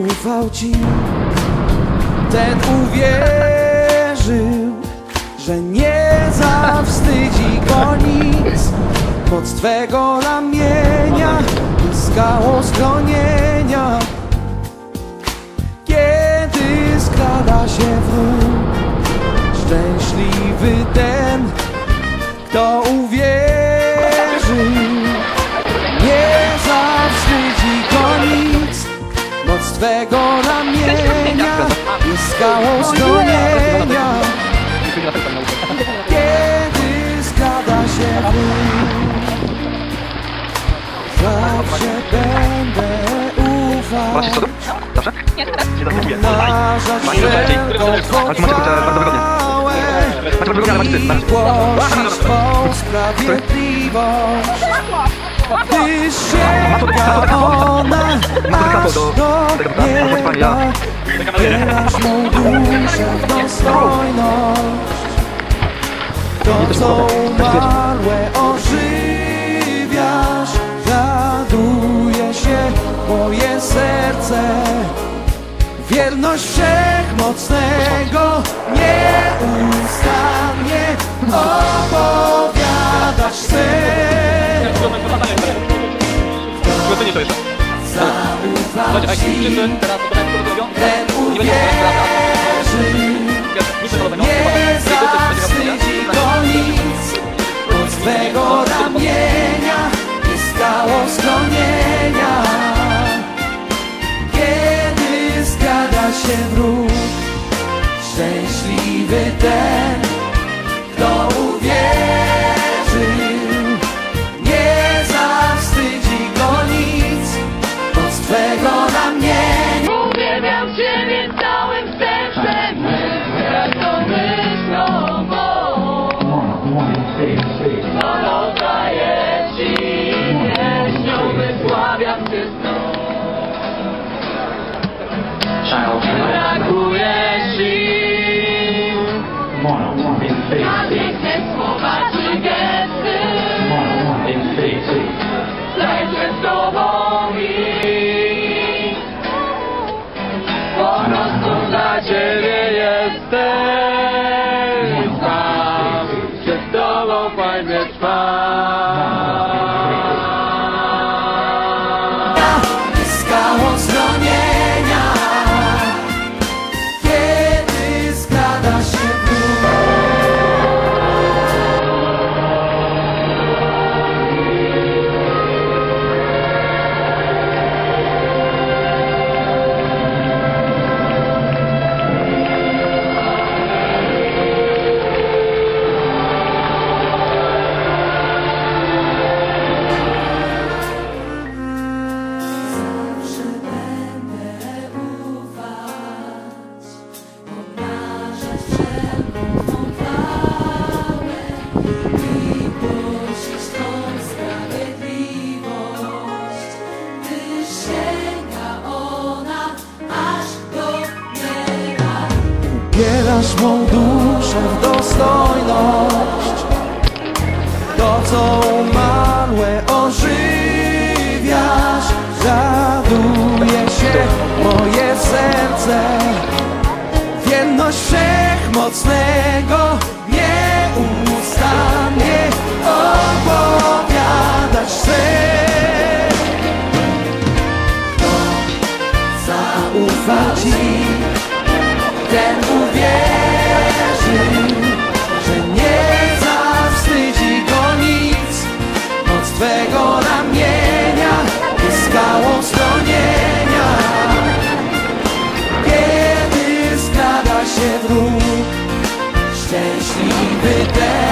zaufał ci, ten uwierzył, że nie zawstydzi go nic. Moc Twego ramienia zyskało schronienia, kiedy skrada się wróg. Szczęśliwy ten, kto uwierzy, Moc Twego ramienia jest skałą schronienia, kiedy skrada się. Zawsze będę przodu? Zawsze? Nie wszelką ty. Sprawiedliwość Gdy sięga ona aż do w dostojność To co umarłe ożywiasz Raduje się moje serce Wierność wszechmocnego nieustannie opowiadać chcę. To jeszcze. Ci, ten uwierzy, nie zawstydzi go nic. Od swego ramienia jest skało schronienia. Kiedy skrada się wróg, szczęśliwy ten, Chwałą daję Ci, wysławiam Cię znów. Brakuje sił na piękne słowa Ubierasz mą duszę w dostojność, to co baby.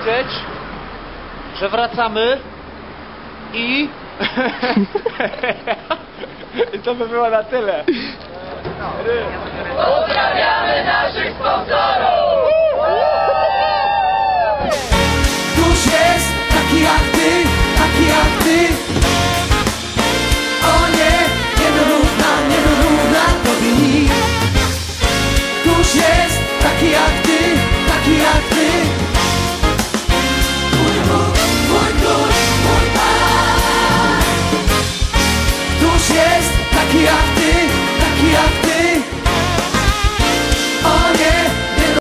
Powiedzieć, że wracamy i... I to by było na tyle. Któż jest taki jak ty, taki jak ty. O nie, nie dorówna, nie dorówna tobie nikt Któż jest taki jak ty, taki jak